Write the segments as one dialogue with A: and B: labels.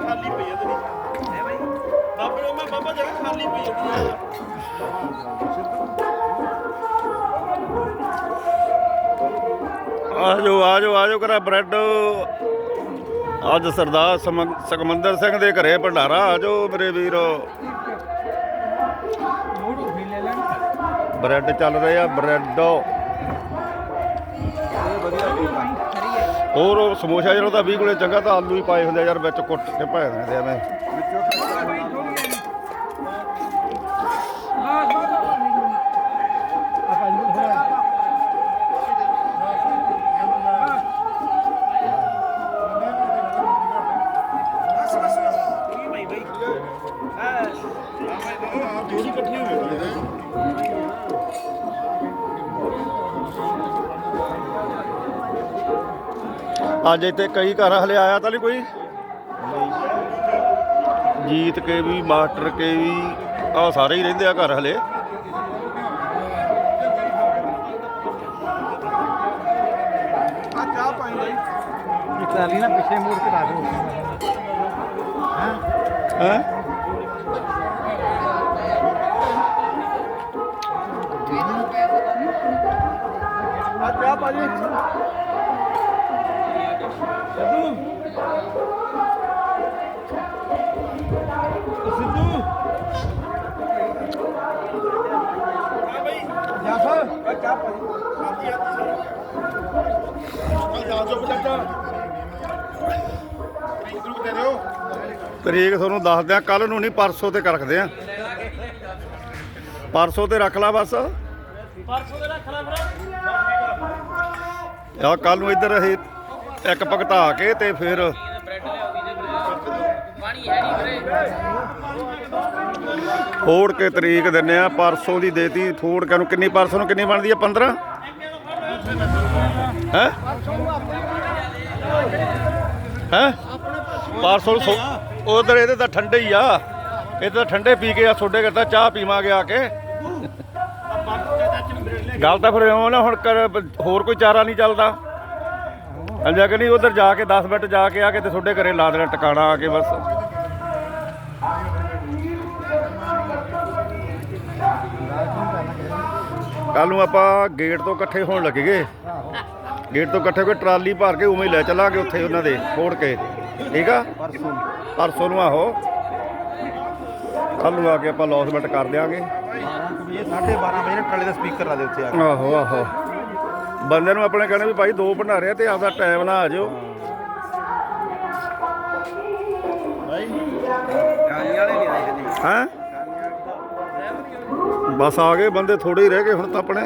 A: ਖਾਲੀ ਪਈ ਆ ਤੇਰੀ। ਹੈ ਬਾਈ ਬਾਬੇ ਨੂੰ ਮੈਂ ਬਾਬਾ ਜਗ੍ਹਾ ਖਾਲੀ ਪਈ ਆ।
B: ਆਜੋ ਆਜੋ ਆਜੋ ਕਰਾ ਬ੍ਰੈਡ। ਅੱਜ ਸਰਦਾਰ ਸੁਖਮੰਦਰ ਸਿੰਘ ਦੇ ਘਰੇ ਭੰਡਾਰਾ। ਆਜੋ ਮੇਰੇ ਵੀਰੋ। ਬ੍ਰੈਡ ਚੱਲ ਰਹੇ ਆ ਬ੍ਰੈਡ। ਹੋਰ ਉਹ ਸਮੋਸਾ ਜਿਹੜਾ ਤਾਂ 20 ਗੁਣੇ ਚੰਗਾ ਤਾਂ ਆਲੂ ਹੀ ਪਾਏ ਹੁੰਦੇ ਆ ਯਾਰ ਵਿੱਚ ਕੁੱਟ ਕੇ ਪਾਏ ਦਿੰਦੇ ਆ ਮੈਂ
C: ਜੋੜੀ ਇਕੱਠੀ ਹੋ ਹੈ
B: ਅੱਜ ਇੱਥੇ ਕਈ ਘਰ ਹਲੇ ਆਇਆ ਤਾਂ ਨਹੀਂ ਕੋਈ? ਜੀਤ ਕੇ ਵੀ, ਮਾਸਟਰ ਕੇ ਵੀ ਆ ਸਾਰੇ ਹੀ ਰਹਿੰਦੇ ਆ ਘਰ ਹਲੇ।
C: ਆ
D: ਟਰਾਲੀ ਨਾ ਪਿੱਛੇ ਮੋੜ ਕੇ ਲਾ ਦਿਓ
B: ਹੈ?
A: ਹਾਂ
C: ਆ ਚਾਹ ਪਾ
B: ਤਰੀਕ ਤੁਹਾਨੂੰ ਦੱਸਦੇ ਆ ਕੱਲ ਨੂੰ ਨਹੀਂ ਪਰਸੋਂ ਤੇ ਰੱਖਦੇ ਆ। ਪਰਸੋਂ ਤੇ ਰੱਖ ਲਾ ਬਸ।
A: ਪਰਸੋਂ ਦੇ ਰੱਖ ਲੈ ਫਿਰ।
B: ਆ ਕੱਲ ਨੂੰ ਇੱਧਰ ਅਸੀਂ ਇੱਕ ਭਗਤਾ ਕੇ ਤੇ ਫਿਰ ਫੋੜ ਕੇ ਤਰੀਕ ਦਿੰਨੇ ਆ, ਪਰਸੋਂ ਦੀ ਦੇਤੀ ਫੋੜ ਕੇ ਨੂੰ ਕਿੰਨੀ ਪਰਸੋਂ ਨੂੰ ਕਿੰਨੀ ਬਣਦੀ ਆ 15 ਹੈ? ਹੈ? ਪਰਸੋਂ ਉਧਰ ਇਹਦੇ ਤਾਂ ਠੰਡੇ ਹੀ ਆ। ਇਹ ਤਾਂ ਠੰਡੇ ਪੀ ਕੇ ਆ ਸੋਡੇ ਕਰਤਾ ਚਾਹ ਪੀਵਾਂਗੇ ਆ ਕੇ। ਗੱਲ ਤਾਂ ਫਿਰ ਇਉਂ ਨਾ, ਹੁਣ ਹੋਰ ਕੋਈ ਚਾਰਾ ਨਹੀਂ ਚੱਲਦਾ। ਅੰਜਾ ਕਿ ਨਹੀਂ ਉਧਰ ਜਾ ਕੇ 10 ਮਿੰਟ ਜਾ ਕੇ ਆ ਕੇ ਤੇ ਤੁਹਾਡੇ ਘਰੇ ਲਾ ਦੇਣਾ ਟਿਕਾਣਾ ਆ ਕੇ ਬਸ। ਕੱਲ ਨੂੰ ਆਪਾਂ ਗੇਟ ਤੋਂ ਇਕੱਠੇ ਹੋਣ ਲੱਗੇਗੇ ਗੇਟ ਤੋਂ ਇਕੱਠੇ ਹੋ ਕੇ ਟਰਾਲੀ ਭਰ ਕੇ ਉਵੇਂ ਹੀ ਲੈ ਚੱਲਾਂਗੇ ਉੱਥੇ ਉਹਨਾਂ ਦੇ ਫੋੜ ਕੇ। ਠੀਕ ਆ?
D: ਪਰਸੋਂ
B: ਪਰਸੋਂ ਨੂੰ ਆਹੋ। ਕੱਲ ਨੂੰ ਆ ਕੇ ਆਪਾਂ ਲੌਸਮੈਂਟ ਕਰ ਦਿਆਂਗੇ।
D: 12 ਵਜੇ 12:30 ਵਜੇ ਟਰਾਲੇ ਦਾ ਸਪੀਕਰ ਲਾ ਦੇ ਉੱਥੇ ਆ ਕੇ।
B: ਆਹੋ ਆਹੋ। ਬੰਦੇ ਨੂੰ ਆਪਣੇ ਕਹਿੰਦੇ ਵੀ ਭਾਈ ਦੋ ਭੰਡਾਰੇ ਆ ਤੇ ਆਪਦਾ ਟਾਈਮ ਨਾਲ ਆ ਜਾਓ
D: ਕਾਲੀ ਵਾਲੇ ਨਹੀਂ ਆਏ ਜੀ
B: ਹੈਂ? ਬਸ ਆ ਗਏ ਬੰਦੇ ਥੋੜੇ ਹੀ ਰਹਿ ਗਏ ਹੁਣ ਤਾਂ ਆਪਣੇ।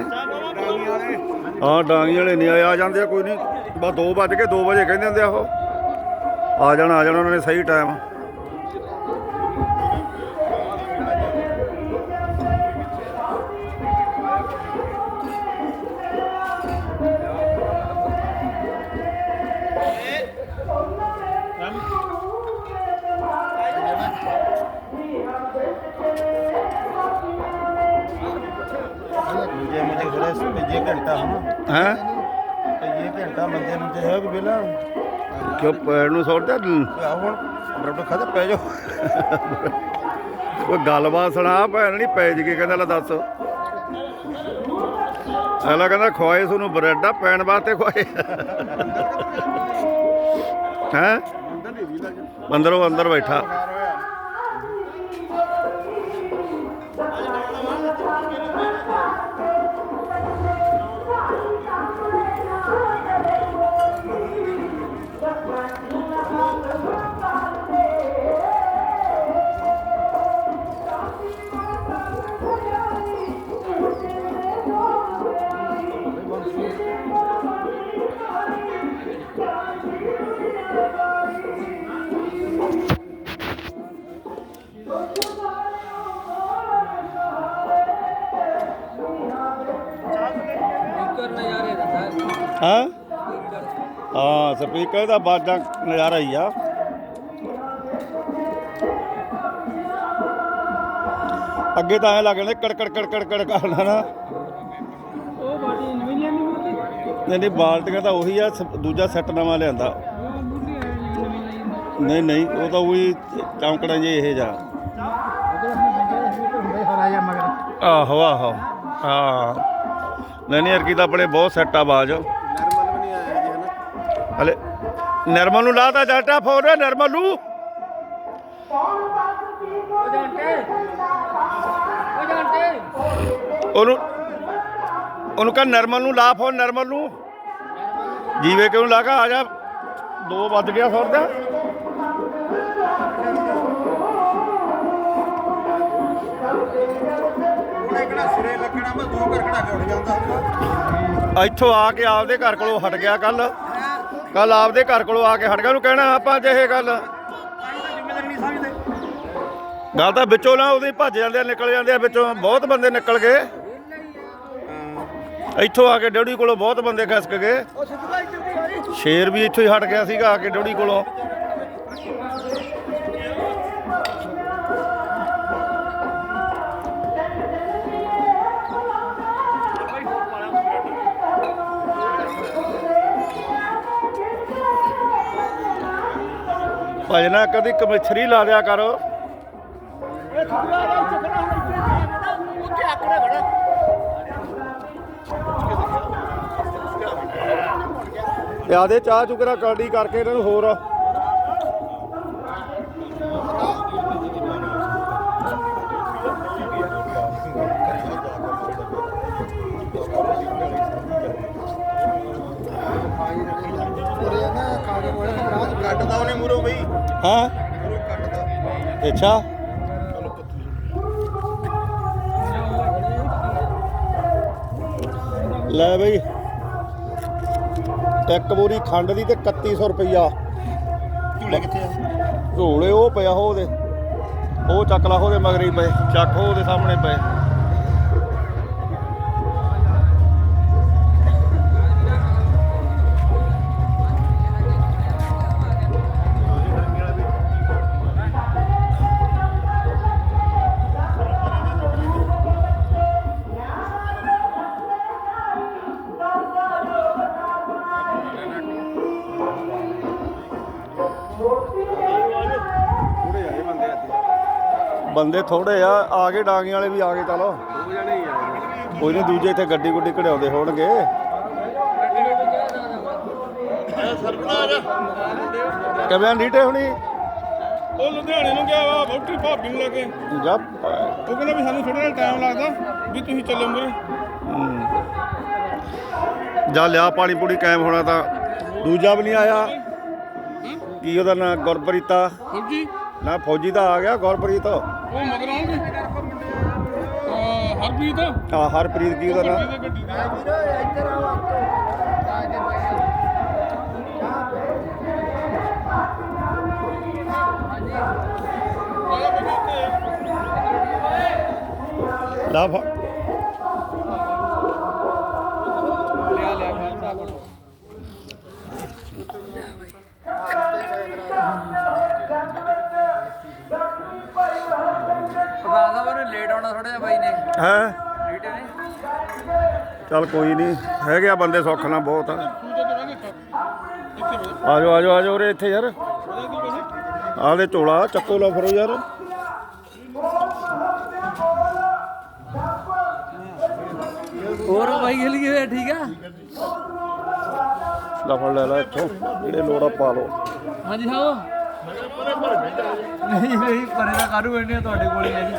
B: ਹਾਂ ਡਾਂਗੀ ਵਾਲੇ ਨਹੀਂ ਆਏ ਆ ਜਾਂਦੇ ਆ ਕੋਈ ਨਹੀਂ। ਬਸ 2 ਵੱਜ ਕੇ 2 ਵਜੇ ਕਹਿੰਦੇ ਹੁੰਦੇ ਆ ਉਹ। ਆ ਜਾਣਾ ਆ ਜਾਣਾ ਉਹਨਾਂ ਨੇ ਸਹੀ ਟਾਈਮ
D: ਜਿਹੜੇ ਭੇਜੇ
B: ਕਿਉਂ ਗੱਲਬਾਤ ਸੁਣਾ ਭੈਣ ਨਹੀਂ ਪੈ ਜਗੇ ਕਹਿੰਦਾ ਲੈ ਦੱਸ। ਅਗਲਾ ਕਹਿੰਦਾ ਖਵਾਏ ਤੁਹਾਨੂੰ ਬ੍ਰੈਡ ਆ ਪੈਣ ਵਾਸਤੇ ਖਵਾਏ। ਹੈ? ਅੰਦਰੋਂ ਅੰਦਰ ਬੈਠਾ। ਹਾਂ? ਹਾਂ, ਸਪੀਕਰ ਦਾ ਬਾਜ਼ਾ ਨਜ਼ਾਰਾ ਹੀ ਆ। ਅੱਗੇ ਤਾਂ ਐ ਲੱਗਦਾ ਕੜ ਕੜ ਕੜ ਕੜ ਕੜ ਕਰਨਾ ਨਾ ਨਹੀਂ ਨਹੀਂ ਬਾਲਟੀਆਂ ਤਾਂ ਉਹੀ ਆ ਸ- ਦੂਜਾ ਸੈੱਟ ਨਵਾਂ ਲਿਆਂਦਾ। ਨਹੀਂ ਨਹੀਂ ਉਹ ਤਾਂ ਉਹੀ ਚੌਂਕੜਾ ਜੇ ਇਹ ਜਾ ਆਹੋ ਆਹੋ ਹਾਂ। ਨਹੀਂ ਨਹੀਂ ਅਰਕੀ ਤਾਂ ਆਪਣੇ ਬਹੁਤ ਸੈੱਟ ਆ ਬਾਜ। ਹਲੇ ਨਰਮਲ ਨੂੰ ਲਾਤਾ ਜਾਟਾ ਫੋਰ ਨਰਮਲ ਨੂੰ। ਉਹਨੂੰ ਉਹਨੂੰ ਕਹ ਨਰਮਲ ਨੂੰ ਲਾ ਫੋਨ ਨਰਮਲ ਨੂੰ। ਜੀਵੇ ਕਿਉਂ ਲਾਗਾ ਆ ਜਾ। ਦੋ ਵੱਜ ਗਿਆ ਸੁਰ ਦਾ ਇੱਥੋਂ ਆ ਕੇ ਆਪਦੇ ਘਰ ਕੋਲੋਂ ਹਟ ਗਿਆ ਕੱਲ। ਕੱਲ ਆਪਦੇ ਘਰ ਕੋਲੋਂ ਆ ਕੇ ਹਟ ਗਿਆ। ਉਹਨੂੰ ਕਹਿਣਾ ਆਪਾਂ ਅੱਜ ਇਹ ਗੱਲ। ਗੱਲ ਤਾਂ ਵਿੱਚੋਂ ਨਾ ਉਹਦੇ ਭੱਜ ਜਾਂਦੇ ਨਿਕਲ ਜਾਂਦੇ ਆ ਵਿੱਚੋਂ। ਬਹੁਤ ਬੰਦੇ ਨਿਕਲ ਗਏ। ਇੱਥੋਂ ਆ ਕੇ ਡਿਊਟੀ ਕੋਲੋਂ ਬਹੁਤ ਬੰਦੇ ਖਸਕ ਗਏ। ਸ਼ੇਰ ਵੀ ਇੱਥੋਂ ਹੀ ਹਟ ਗਿਆ ਸੀਗਾ ਆ ਕੇ ਡਿਊਟੀ ਕੋਲੋਂ। ਭਜਨਾ ਕਦੀ ਕਮਿਛਰੀ ਲਾ ਦਿਆ ਕਰ। ਤੇ ਆਦੇ ਚਾਹ ਚੁਕਰਾ ਕਲਡੀ ਕਰਕੇ ਇਹਨਾਂ ਨੂੰ ਹੋਰ।
D: ਕੱਟਦਾ ਉਹਨੇ ਮੂਰੋ ਬਈ
B: ਹਾਂ?
D: ਕੱਟਦਾ
B: ਅੱਛਾ। ਲੈ ਬਈ। ਇੱਕ ਬੋਰੀ ਖੰਡ ਦੀ ਤੇ 3100 ਰੁਪਈਆ।
D: ਝੂਲੇ ਕਿੱਥੇ ਆ?
B: ਝੋਲੇ ਉਹ ਪਿਆ ਉਹਦੇ। ਉਹ ਚੱਕ ਲਾ ਉਹਦੇ ਮਗਰ ਪਏ ਚੱਕ ਉਹ ਉਹਦੇ ਸਾਹਮਣੇ ਪਏ।
D: ਬੰਦੇ
B: ਥੋੜੇ ਆ ਆ ਗਏ ਡਾਂਗੇ ਵਾਲੇ ਵੀ ਆ ਗਏ ਚਲੋ।
D: ਦੋ ਜਣੇ ਹੀ ਆਏ
B: ਕੋਈ ਨਹੀਂ ਦੂਜੇ ਇੱਥੇ ਗੱਡੀ ਗੁੱਡੀ ਕਢਾਉਂਦੇ ਹੋਣਗੇ। ਕਿਵੇਂ ਨੀਟੇ ਹੁਣੀ?
A: ਉਹ ਲੁਧਿਆਣੇ ਨੂੰ ਗਿਆ ਵਾ ਵੋਟੀ ਭਾਬੀ ਨੂੰ ਲੈ ਕੇ।
B: ਜਾ।
A: ਉਹ ਕਹਿੰਦਾ ਵੀ ਸਾਨੂੰ ਥੋੜਾ ਜਿਹਾ ਟਾਈਮ ਲੱਗਦਾ ਵੀ ਤੁਸੀਂ ਚੱਲੋ ਮੇਰੇ
B: ਜਾ ਲਿਆ ਪਾਣੀ ਪੂਣੀ ਕਾਇਮ ਹੋਣਾ ਤਾਂ। ਦੂਜਾ ਵੀ ਨਹੀਂ ਆਇਆ। ਕੀ ਉਹਦਾ ਨਾਂ? ਗੁਰਪ੍ਰੀਤਾ।
A: ਫੌਜੀ
B: ਨਾ ਫੌਜੀ ਦਾ ਆ ਗਿਆ ਗੁਰਪ੍ਰੀਤ
A: ਉਹ ਮਗਰ ਆਉਣਗੇ। ਅਹ ਹਰਪ੍ਰੀਤ?
B: ਆ ਹਰਪ੍ਰੀਤ ਕੀ ਉਹਦਾ ਨਾਂ?
A: ਇਹਦੇ ਗੱਡੀ ਦੇ
B: ਲਾ ਫ- ਹੈਂ? ਚੱਲ ਕੋਈ ਨਹੀਂ ਹੈਗੇ ਆ ਬੰਦੇ ਸੁੱਖ ਨਾਲ ਬਹੁਤ ਆ। ਆਜੋ ਆਜੋ ਆਜੋ ਉਰੇ ਇੱਥੇ ਯਾਰ। ਆਲੇ ਝੋਲਾ ਚੱਕੋ ਲਓ ਫਿਰੋ ਯਾਰ।
E: ਹੋਰ ਬਾਈ ਖੇਲ ਗਏ ਠੀਕ ਆ?
B: ਲਫੜ ਲੈ ਲੈ ਇੱਥੋਂ ਜਿਹੜੇ ਲੋੜਾ ਪਾ ਲਓ।
E: ਹਾਂਜੀ ਹਾਂ। ਨਹੀਂ ਨਹੀਂ ਪਰੇ ਦਾ ਕਾਰੂ ਬੈਠੇ ਤੁਹਾਡੇ ਕੋਲ ਹੀ ਹੈ ਜੀ।